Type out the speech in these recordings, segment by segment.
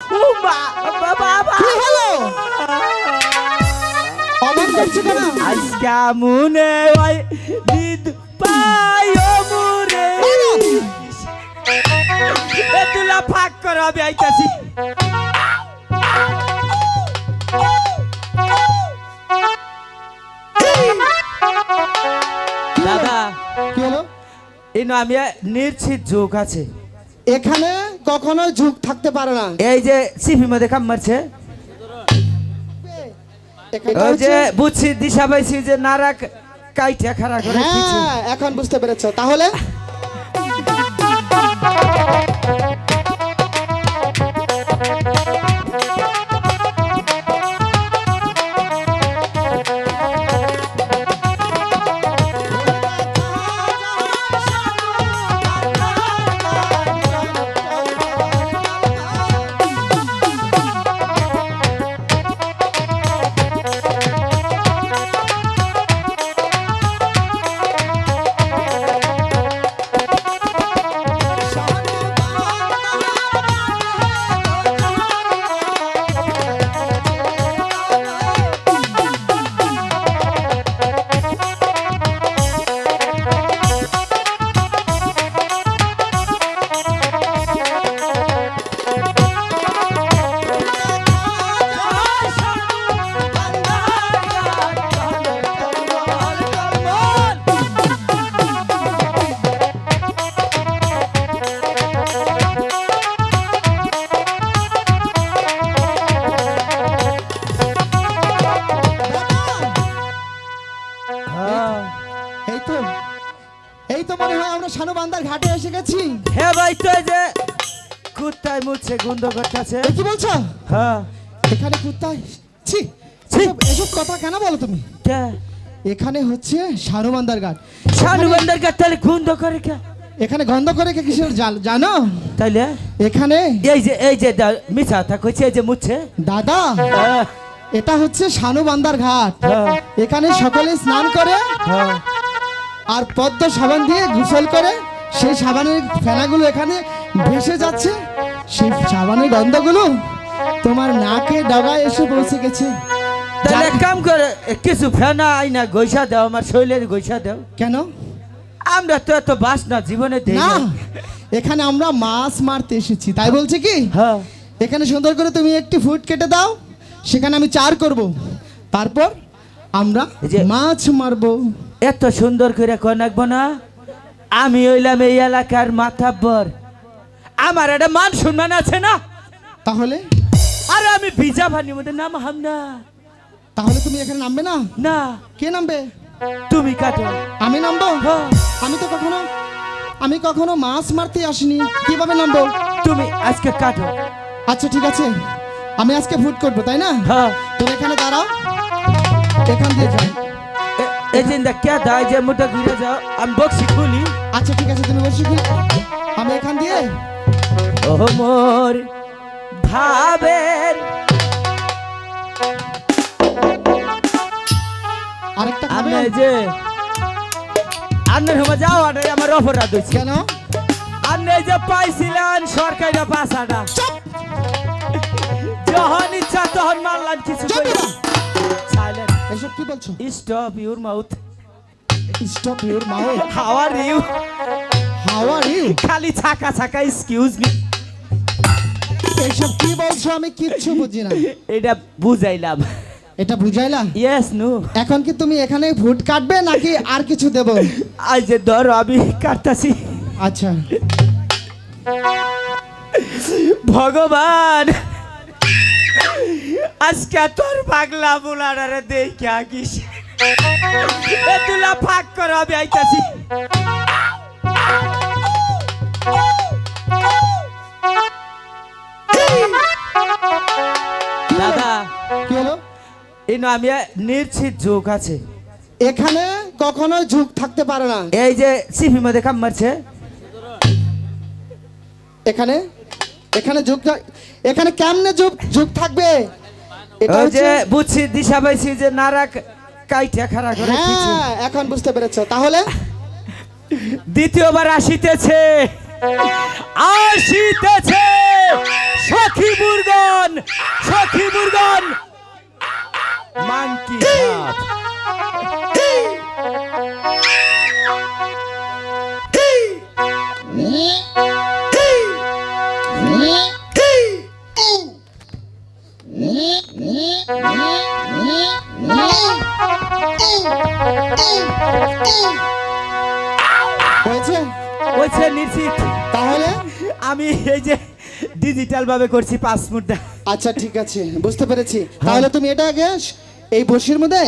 ও মা বাবা কি হলো? অমন করছ কেন? আজকা মনে হয় দিদ পায়ো মুরে। এ তুলা ফাঁক কর আইতাছি। দাদা কি হলো? ইনো আমি নির্ছিত যোগ আছে। এখানে কখনো ঝুঁক থাকতে পারে না। এই যে সিপি মধ্যে কাম মারছে। ওই যে বুঝছি দিশা পাইছি যে নারাক কাইটা খারাপ করে হ্যাঁ এখন বুঝতে পেরেছ। তাহলে কুত্তায় মুছে গন্ধ করতেছে কি বলছো? হ্যাঁ। এখানে কুত্তায়? ছি ছি। এসব- কথা কেন বলো তুমি? কে? এখানে হচ্ছে শানুবান্দার ঘাট শানু বান্দার কাছে তাহলে গন্ধ করে কে? এখানে গন্ধ করে কে কিসের? জাল- জানো? তাইলে? এখানে এই যে এই যে মিছা তা কইছে এই যে মুছে। দাদা হ্যাঁ, এটা হচ্ছে শানুবান্দার ঘাট হ্যাঁ, এখানে সকলে স্নান করে হ্যাঁ। আর পদ্ম সাবান দিয়ে গোসল করে সেই সাবানের ফেনাগুলো এখানে ভেসে যাচ্ছে। সেই সাবানের গন্ধগুলো তোমার নাকে ডগায় এসে পৌঁছে গেছে। তাহলে এক কাম করে কিছু ফেনা আইনা গৈসা দাও আমার শৈলের গৈসা দাও। কেন? আমরা তো এত বাস না জীবনে দেই না এখানে আমরা মাছ মারতে এসেছি তাই বলছে কি? হ্যাঁ। এখানে সুন্দর করে তুমি একটি ফুট কেটে দাও সেখানে আমি চার করব। তারপর আমরা মাছ মারবো। এত সুন্দর করে কনাকবো না? আমি হইলাম এই এলাকার মাথাব্বর। আমার একটা মান সম্মান আছে না? তাহলে? আর আমি ভিজা ভানির মধ্যে নাম হাম না। তাহলে তুমি এখানে নামবে না? না। কে নামবে? তুমি কাটো। আমি নামবো? হ্যাঁ, আমি তো কখনো আমি কখনো মাছ মারতে আসিনি। কীভাবে নামবো? তুমি আজকে কাটো। আচ্ছা ঠিক আছে। আমি আজকে ফুড করব তাই না? হ্যাঁ। তুমি এখানে দাঁড়াও। এখান দিয়ে যাও। এ- এই যে কে দায় যে মোটা ঘুরে যাও আমি বক্সি খুলি। আচ্ছা ঠিক আছে তুমি বসে কি আমি এখান দিয়ে মোর ভাবের আরেকটা আমি এই যে আন্নের যাও আর আমার অপরাধ হয়েছে। কেন? আপনি এই যে পাইছিলেন সরকারি পাশাটা যখন ইচ্ছা তখন মারলাম কিছু চুপ! না। সাইলেন্ট এসব কি বলছো? Stop your mouth stop your mouth how are you how you খালি ছাকা ছাকা এক্সকিউজ মি এসব কি বলছো আমি কিচ্ছু বুঝি না এটা বুঝাইলাম এটা বুঝাইলা ইয়েস নো এখন কি তুমি এখানে ফুড কাটবে নাকি আর কিছু দেব আজ যে ধরো আমি কাটতাছি আচ্ছা ভগবান আজকে তোর পাগলা বুলারে দেখে আকিস এ তুলা ফাঁক কর আমি আইতাছি দাদা। কি হলো? নির্ছিত যোগ আছে। এখানে কখনো ঝুঁক থাকতে পারে না। এই যে সিপি মধ্যে কাম মারছে। এখানে? এখানে থাক- এখানে কেমনে ঝুঁক ঝুঁক থাকবে? এটা ওই যে হচ্ছে- বুঝছি দিশা পাইছি যে নারা কাইটা খাড়া করে হ্যাঁ এখন বুঝতে পেরেছ। তাহলে? দ্বিতীয়বার আসিতেছে। আসিতেছে সখী মুরগন সখী মুরগন। মাংকি ডিজিটাল ভাবে করছি পাঁচ মুদ্রা আচ্ছা ঠিক আছে বুঝতে পেরেছি। তাহলে তুমি এটা আগে এই বসির মধ্যে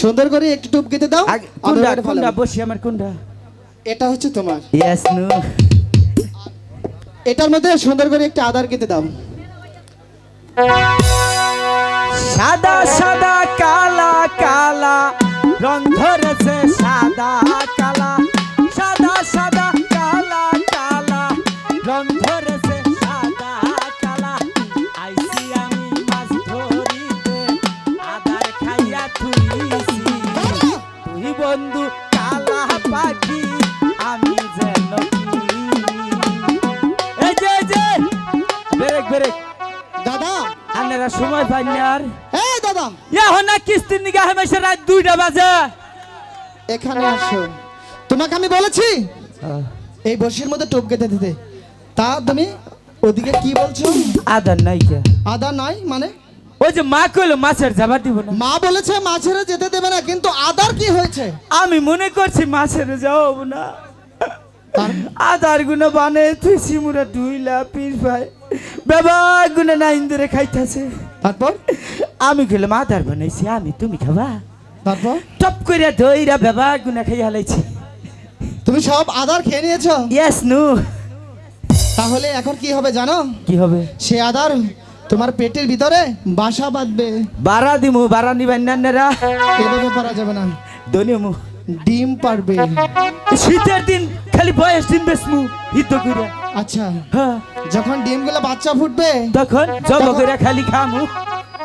সুন্দর করে একটু টুপ কেটে দাও কোনটা কোনটা। বসি আমার কোনটা? এটা হচ্ছে তোমার। ইয়েস নো এটার মধ্যে সুন্দর করে একটা আদার কেটে দাও। সাদা সাদা কালা কালা রং ধরেছে সাদা কালা। এখানে আসো। তোমাকে আমি বলেছি? এই বসির মধ্যে টুপ কেটে দিতে। তা তুমি ওদিকে কি বলছো? আদার নাই কে? আদা নাই মানে? ওই যে মা কইলো মাছের যাবার দিব না। মা বলেছে মাছের যেতে দেবে না কিন্তু আদার কি হয়েছে? আমি মনে করছি মাছের যাও না। আদারগুলো বানে তুই সিমুরা দুইলা পিস ভাই। বাবা গুলো না ইন্দুরে খাইতেছে। তারপর? আমি খেলাম আদার বানাইছি আমি তুমি খাবা? তারপর? টপ করে ধইরা বাবা গুনা খাই হালাইছি। তুমি সব আদার খেয়ে নিয়েছো? ইয়েস নু তাহলে এখন কি হবে জানো? কি হবে? সে আদার তোমার পেটের ভিতরে বাসা বাঁধবে। বাড়া দিমু বাড়া নিবেন নান্নারা এভাবে পারা যাবে না। দনিমু ডিম পারবে। শীতের দিন খালি বয়স দিন বেসমু হিত করে আচ্ছা। হ্যাঁ। যখন ডিমগুলো বাচ্চা ফুটবে তখন জব করে খালি খামু।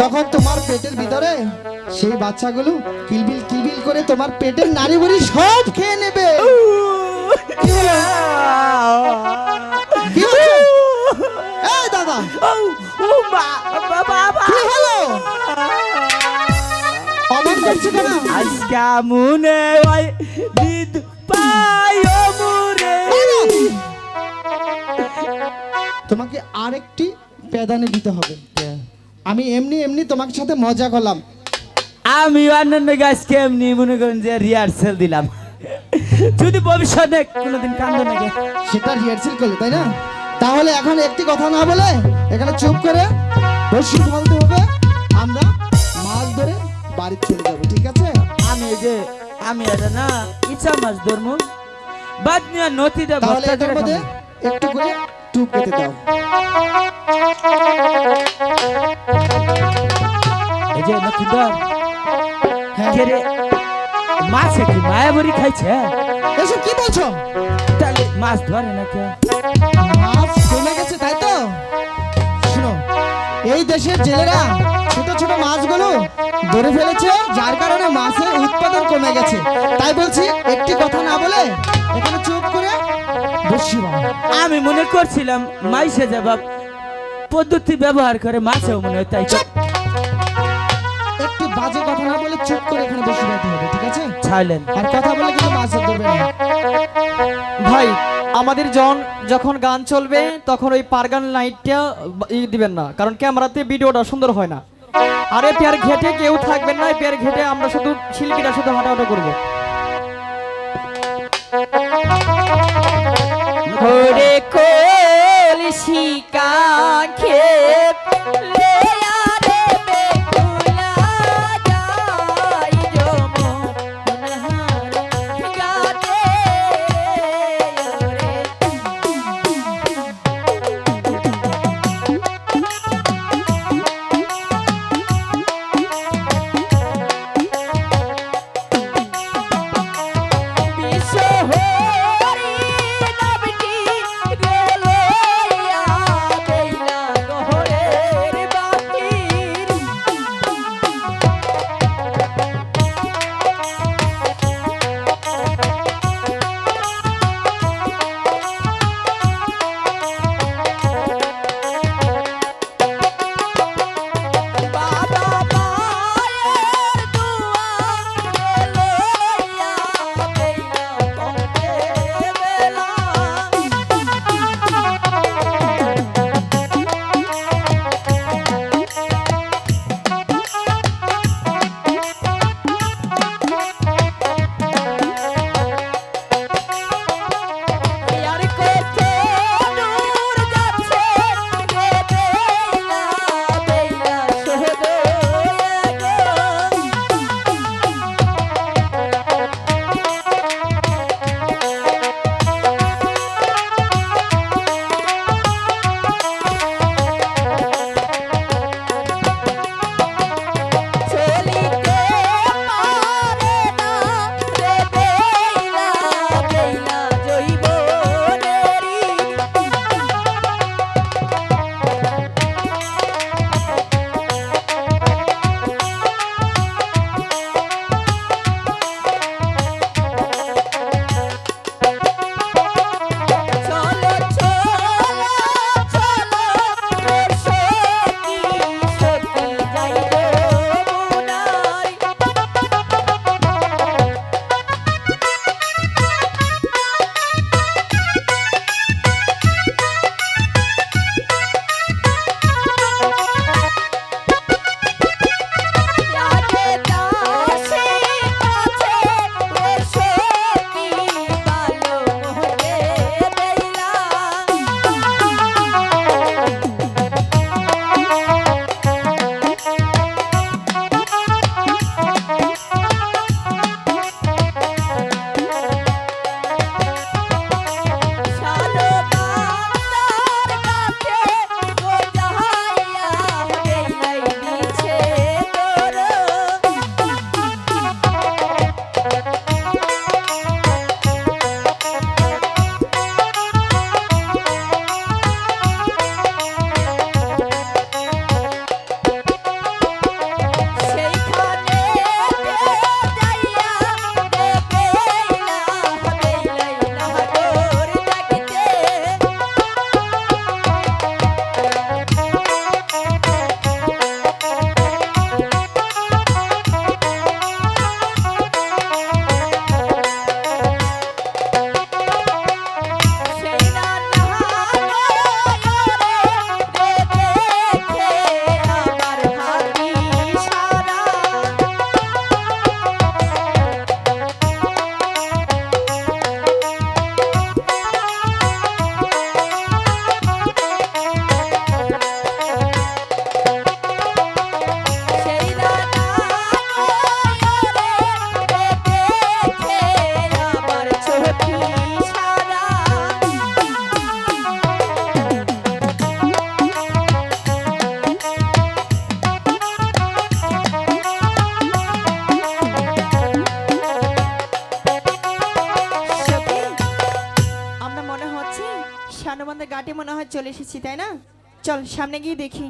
তখন তোমার পেটের ভিতরে সেই বাচ্চাগুলো কিলবিল কিলবিল করে তোমার পেটের নারী বুড়ি সব খেয়ে নেবে। দাদা। কি হলো? অমন করছ কেন? আজকা মনে হয় দিদ পায়ো মুরে তোমাকে আরেকটি প্যাদানি দিতে হবে। আমি এমনি এমনি তোমার সাথে মজা করলাম। আমি অন্যান্য গাছকে এমনি মনে করেন যে রিহার্সেল দিলাম। যদি ভবিষ্যতে কোনোদিন কান্দ নাকি সেটা রিহার্সেল করলে তাই না? তাহলে এখন একটি কথা না বলে এখানে চুপ করে বসি ফলতে হবে আমরা মাছ ধরে বাড়ি চলে যাব ঠিক আছে? আমি এই যে আমি এটা না ইচ্ছা মাছ ধরমু। বাদ নিয়ে নদীতে তাহলে ভর্তা এটার মধ্যে একটু করে টুপ কেটে দাও। এই যে নকুদর হ্যাঁ। কে রে? মাছে কি মায়াবরি খাইছে? এসব কি বলছো? তাহলে মাছ ধরে না কে মাছ কমে গেছে তাই তো? শুনো এই দেশের জেলেরা ছোট ছোট মাছগুলো ধরে ফেলেছে যার কারণে মাছের উৎপাদন কমে গেছে। তাই বলছি একটি কথা না বলে এখানে। আমি মনে করছিলাম মাইসে যাবা। পদ্ধতি ব্যবহার করে মাছেও মনে হয় তাই। একটু বাজে কথা না বলে চুপ করে এখানে বসে যেতে হবে ঠিক আছে? ছাইলেন আর কথা বলে কিন্তু মাছ ধরবে না। ভাই আমাদের জন যখন গান চলবে তখন ওই পারগান লাইটটা ই দিবেন না কারণ ক্যামেরাতে ভিডিওটা সুন্দর হয় না। আরে পেয়ার ঘেটে কেউ থাকবেন না পেয়ার ঘেটে আমরা শুধু শিল্পীরা শুধু হাঁটাহাঁটা করব। কলসি কাঁখে এসেছি তাই না চল সামনে গিয়ে দেখি